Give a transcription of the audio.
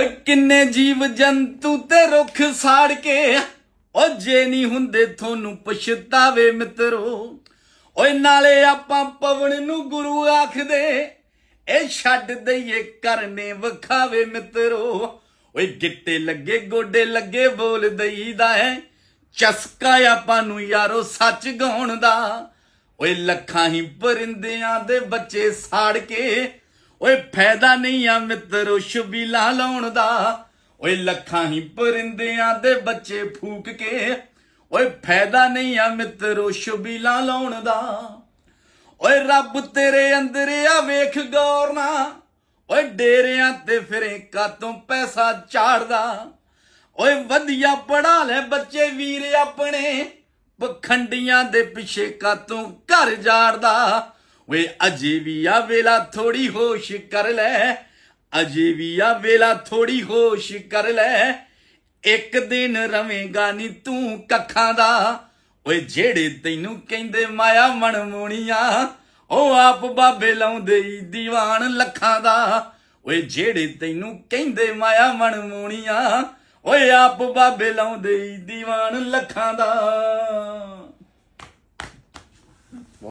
ਓਏ ਕਿੰਨੇ ਜੀਵ ਜੰਤੂ ਤੇ ਰੁੱਖ ਸਾੜ ਕੇ ਓ ਜੇ ਨਹੀਂ ਹੁੰਦੇ ਤੁਹਾਨੂੰ ਪਛਤਾਵੇ ਮਿੱਤਰੋ। ਓਏ ਨਾਲੇ ਆਪਾਂ ਪਵਨ ਨੂੰ ਗੁਰੂ ਆਖਦੇ। ਇਹ ਛੱਡ ਦਈਏ ਕਰਨੇ ਵਖਾਵੇ ਮਿੱਤਰੋ। ਓਏ ਗਿੱਟੇ ਲੱਗੇ, ਗੋਡੇ ਲੱਗੇ, ਬੋਲ ਦਈਦਾ ਹੈ। ਚਸਕਾ ਆਪਾਂ ਨੂੰ ਯਾਰੋ ਸੱਚ ਗਾਉਣ ਦਾ। ਓਏ ਲੱਖਾਂ ਹੀ ਪਰਿੰਦਿਆਂ ਦੇ ਬੱਚੇ ਸਾੜ ਕੇ ਓਏ ਫਾਇਦਾ ਨਹੀਂ ਆ ਮਿੱਤਰੋ ਸ਼ਬੀਲਾ ਲਾਉਣ ਦਾ। ਓਏ ਲੱਖਾਂ ਹੀ ਪਰਿੰਦਿਆਂ ਦੇ ਬੱਚੇ ਫੂਕ ਕੇ। ਓਏ ਫਾਇਦਾ ਨਹੀਂ ਆ ਮਿੱਤਰੋ ਸ਼ਬੀਲਾ ਲਾਉਣ ਦਾ। ਓਏ ਰੱਬ ਤੇਰੇ ਅੰਦਰ ਆ, ਵੇਖ ਗੌਰ ਨਾ। ਓਏ ਡੇਰਿਆਂ ਤੇ ਫਿਰੇ ਕਾਤੋਂ ਪੈਸਾ ਝਾੜਦਾ ਓਏ ਵਧੀਆ ਪੜਾ ਲੈ ਬੱਚੇ ਵੀਰ ਆਪਣੇ। ਪਖੰਡੀਆਂ ਦੇ ਪਿੱਛੇ ਕਾਤੋਂ ਘਰ ਜਾੜਦਾ। ਓਏ ਅਜੇ ਵੀ ਆ ਵੇਲਾ ਥੋੜੀ ਹੋਸ਼ ਕਰ ਲੈ। ਅਜੇ ਵੀ ਆ ਵੇਲਾ ਥੋੜੀ ਹੋਸ਼ ਕਰ ਲੈ। ਇੱਕ ਦਿਨ ਰਵੇਂਗਾ ਨੀ ਤੂੰ ਕੱਖਾਂ ਦਾ। ਓਏ ਜਿਹੜੇ ਤੈਨੂੰ ਕਹਿੰਦੇ ਮਾਇਆ ਮਣਮੋਣੀਆਂ ਉਹ ਆਪ ਬਾਬੇ ਲਾਉਂਦੇ ਈ ਦੀਵਾਨ ਲੱਖਾਂ ਦਾ। ਓਏ ਜਿਹੜੇ ਤੈਨੂੰ ਕਹਿੰਦੇ ਮਾਇਆ ਮਣਮੋਣੀਆਂ ਓਏ ਆਪ ਬਾਬੇ ਲਾਉਂਦੇ ਈ ਦੀਵਾਨ ਲੱਖਾਂ ਦਾ।